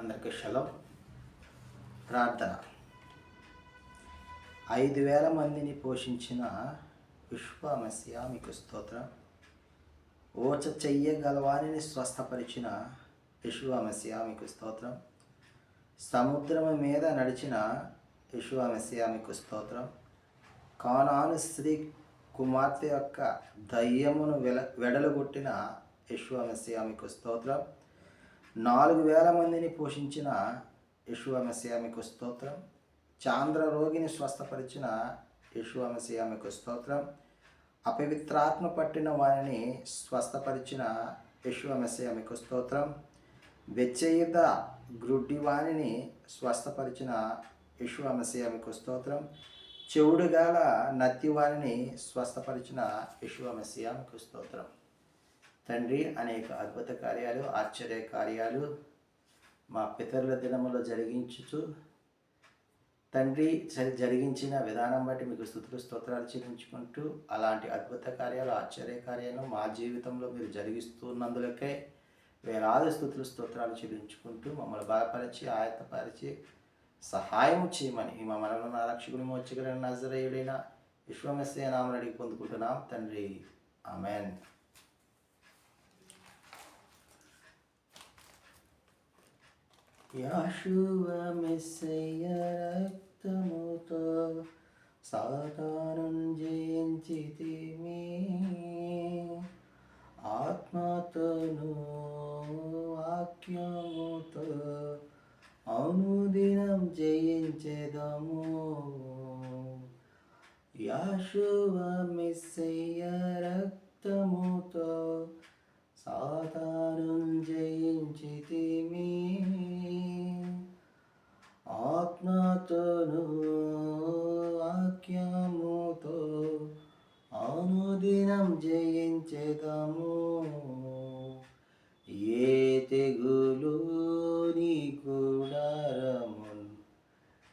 అందరికీ షలో ప్రార్థన. ఐదు వేల మందిని పోషించిన విశ్వమస్య మీకు స్తోత్రం. ఓచ చెయ్యగలవారిని స్వస్థపరిచిన విశ్వమస్య మీకు స్తోత్రం. సముద్రం మీద నడిచిన విశ్వమస్య మీకు స్తోత్రం. కానాను స్త్రీ కుమార్తె యొక్క దయ్యమును వెల వెడలుగొట్టిన విశ్వమస్య మీకు స్తోత్రం. నాలుగు వేల మందిని పోషించిన యశువమస్యామికు స్తోత్రం. చాంద్ర రోగిని స్వస్థపరిచిన యశువమస్యామికు స్తోత్రం. అపవిత్రాత్మ పట్టిన వారిని స్వస్థపరిచిన యశువమస్యామికు స్తోత్రం. వెచ్చయుత గ్రుడ్డి వాణిని స్వస్థపరిచిన యశువమస్యామికు స్తోత్రం. చెవుడుగాల నత్తివాణిని స్వస్థపరిచిన యశువమస్యామికు స్తోత్రం. తండ్రి అనేక అద్భుత కార్యాలు ఆశ్చర్య కార్యాలు మా పితరుల దినములో జరిగించుచు తండ్రి సరి జరిగించిన విధానం బట్టి మీకు స్థుతులు స్తోత్రాలు చెల్లించుకుంటూ అలాంటి అద్భుత కార్యాలు ఆశ్చర్య కార్యాలు మా జీవితంలో మీరు జరిగిస్తున్నందులకే వేలాది స్థుతులు స్తోత్రాలు చెల్లించుకుంటూ మమ్మల్ని బలపరిచి ఆయత్తపరిచి సహాయం చేయమని మా మనలో నా రక్షకుని మోచగలిగిన నజరేయుడైన విశ్వమస్య నామని అడిగి పొందుకుంటున్నాం. తండ్రి ఆమెన్. యాశువమిశ్రక్తముతో సాధారం జయించితి ఆత్మతోను వాక్యముతో అనుదినం జయించెదము యాశువమిశ్రక్తముతో సాధారం తెగులు నీకు డరమున్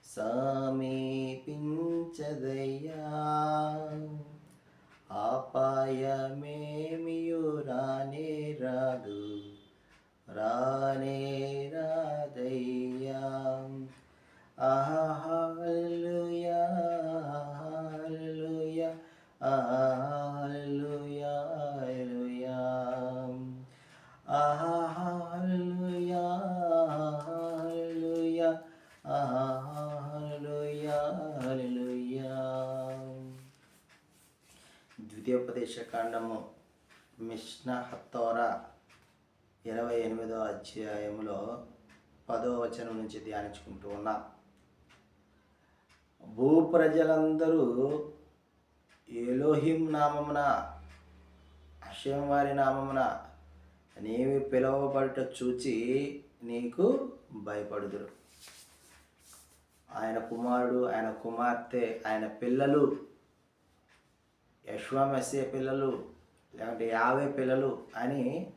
సమీపించదయ్యా. ఆపాయమేమియు రానే రాదు రా ఉపదేశకాండము కాండము మిష్న ఇరవై ఎనిమిదో అధ్యాయములో పదో వచనం నుంచి ధ్యానించుకుంటూ ఉన్నాం. భూప్రజలందరూ ఎలోహిం నామమున అషయం వారి నామమున నీవి పిలవబడట చూచి నీకు భయపడుదురు. ఆయన కుమారుడు ఆయన కుమార్తె ఆయన పిల్లలు యశ్వామస్య పిల్లలు లేకుంటే యావే పిల్లలు అని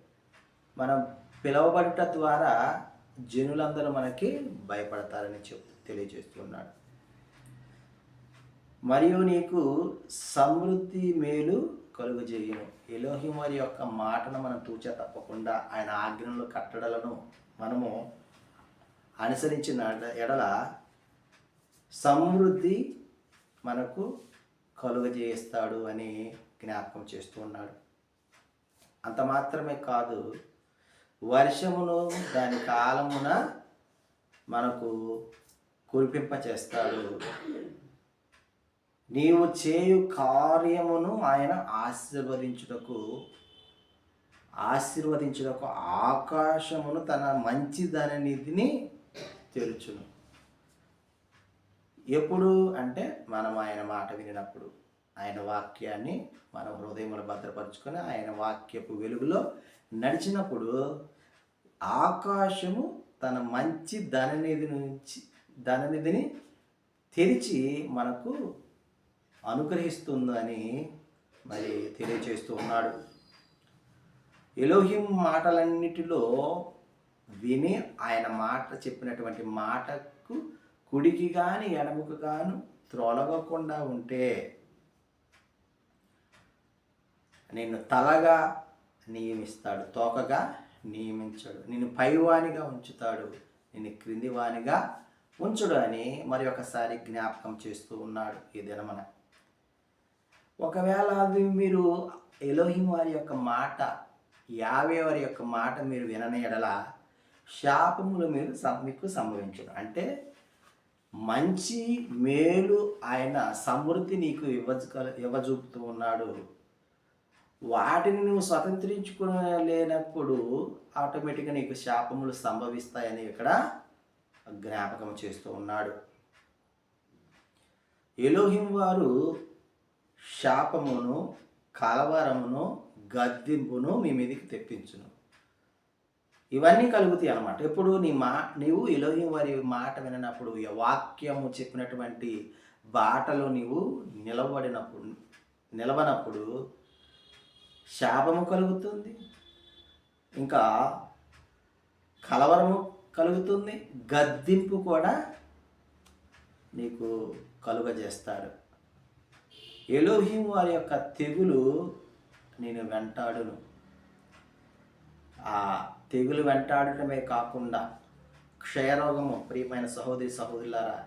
మనం పిలవబడట ద్వారా జనులందరూ మనకి భయపడతారని చెప్ తెలియజేస్తున్నాడు. మరియు నీకు సమృద్ధి మేలు కలుగజేయును. ఎలోహిం వారి యొక్క మాటను మనం తూచా తప్పకుండా ఆయన ఆజ్ఞలు కట్టడలను మనము అనుసరించిన ఎడల సమృద్ధి మనకు కలుగజేస్తాడు అని జ్ఞాపకం చేస్తూ ఉన్నాడు. అంత మాత్రమే కాదు వర్షమును దాని కాలమున మనకు కురిపింప చేస్తాడు నీవు చేయు కార్యమును ఆయన ఆశీర్వదించుటకు ఆశీర్వదించుటకు ఆకాశమును తన మంచి ధననిధిని తెరుచును. ఎప్పుడు అంటే మనం ఆయన మాట వినినప్పుడు ఆయన వాక్యాన్ని మన హృదయంలో భద్రపరుచుకొని ఆయన వాక్యపు వెలుగులో నడిచినప్పుడు ఆకాశము తన మంచి ధననిధి నుంచి ధననిధిని తెరిచి మనకు అనుగ్రహిస్తుందని మరి తెలియచేస్తూ ఉన్నాడు. ఎలోహిం మాటలన్నిటిలో విని ఆయన మాట చెప్పినటువంటి మాటకు కుడికి కానీ ఎడముకు గాను త్రోలగకుండా ఉంటే నిన్ను తలగా నియమిస్తాడు తోకగా నియమించాడు. నిన్ను పైవానిగా ఉంచుతాడు నిన్ను క్రిందివానిగా ఉంచుడు అని మరి ఒకసారి జ్ఞాపకం చేస్తూ ఉన్నాడు ఈ దినమన. ఒకవేళ అది మీరు ఎలోహిం వారి యొక్క మాట యావే వారి యొక్క మాట మీరు వినని ఎడల శాపములు మీరు మీకు సంభవించడం అంటే మంచి మేలు ఆయన సమృద్ధి నీకు ఇవ్వజ ఇవ్వజూపుతూ ఉన్నాడు. వాటిని నువ్వు స్వతంత్రించుకోలేనప్పుడు ఆటోమేటిక్గా నీకు శాపములు సంభవిస్తాయని ఇక్కడ జ్ఞాపకం చేస్తూ ఉన్నాడు. ఎలోహిం వారు శాపమును కలవరమును గద్దింపును మీ మీదకి తెప్పించును. ఇవన్నీ కలుగుతాయి అనమాట ఇప్పుడు నీ మా నీవు ఎలోహిం వారి మాట విననప్పుడు వాక్యము చెప్పినటువంటి బాటలో నీవు నిలబడినప్పుడు నిలవనప్పుడు శాపము కలుగుతుంది ఇంకా కలవరము కలుగుతుంది గద్దింపు కూడా నీకు కలుగజేస్తాడు. ఎలోహిం వారి యొక్క తెగులు నేను వెంటాడును. ఆ తెగులు వెంటాడటమే కాకుండా క్షయరోగము. ప్రియమైన సహోదరి సహోదరులారా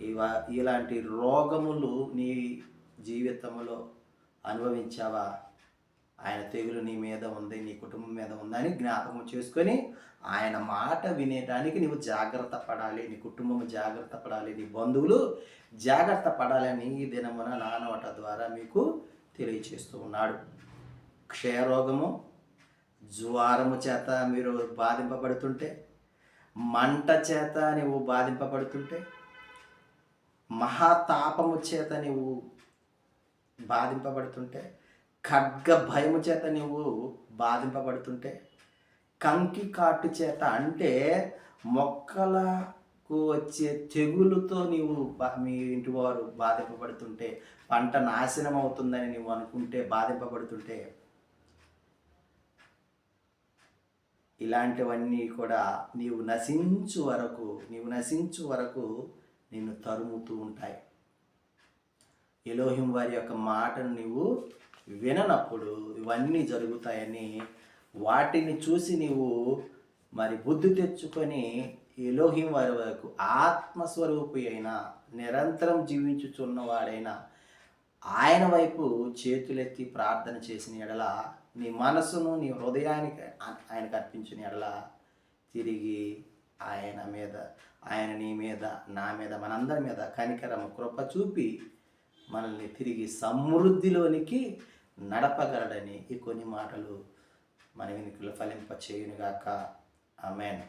ఇవా ఇలాంటి రోగములు నీ జీవితంలో అనుభవించావా? ఆయన తెగులు నీ మీద ఉంది నీ కుటుంబం మీద ఉందని జ్ఞాపకం చేసుకొని ఆయన మాట వినేటానికి నువ్వు జాగ్రత్త పడాలి. నీ కుటుంబం జాగ్రత్త పడాలి. నీ బంధువులు జాగ్రత్త పడాలని ఈ దినమున నానవట ద్వారా మీకు తెలియచేస్తూ ఉన్నాడు. క్షయరోగము జ్వారము చేత మీరు బాధింపబడుతుంటే మంట చేత నీవు బాధింపబడుతుంటే మహాతాపము చేత నీవు బాధింపబడుతుంటే ఖడ్గ భయము చేత నీవు బాధింపబడుతుంటే కంకి కాటు చేత అంటే మొక్కలకు వచ్చే తెగులుతో నీవు మీ ఇంటి వారు బాధింపబడుతుంటే పంట నాశనం అవుతుందని నీవు అనుకుంటే బాధింపబడుతుంటే ఇలాంటివన్నీ కూడా నీవు నశించు వరకు నీవు నశించు వరకు నిన్ను తరుముతూ ఉంటాయి. ఎలోహిం వారి యొక్క మాటను నీవు విననప్పుడు ఇవన్నీ జరుగుతాయని వాటిని చూసి నీవు మరి బుద్ధి తెచ్చుకొని ఎలోహిం వారి వరకు ఆత్మస్వరూపి అయిన నిరంతరం జీవించుచున్నవాడైన ఆయన వైపు చేతులెత్తి ప్రార్థన చేసిన ఎడల నీ మనసును నీ హృదయానికి ఆయనకు అర్పించిన ఎడల తిరిగి ఆయన మీద ఆయన నీ మీద నా మీద మనందరి మీద కనికరము కృప చూపి మనల్ని తిరిగి సమృద్ధిలోనికి నడపగలడని ఈ కొన్ని మాటలు మన వినికులు ఫలింప చేయునుగాక ఆమెన్.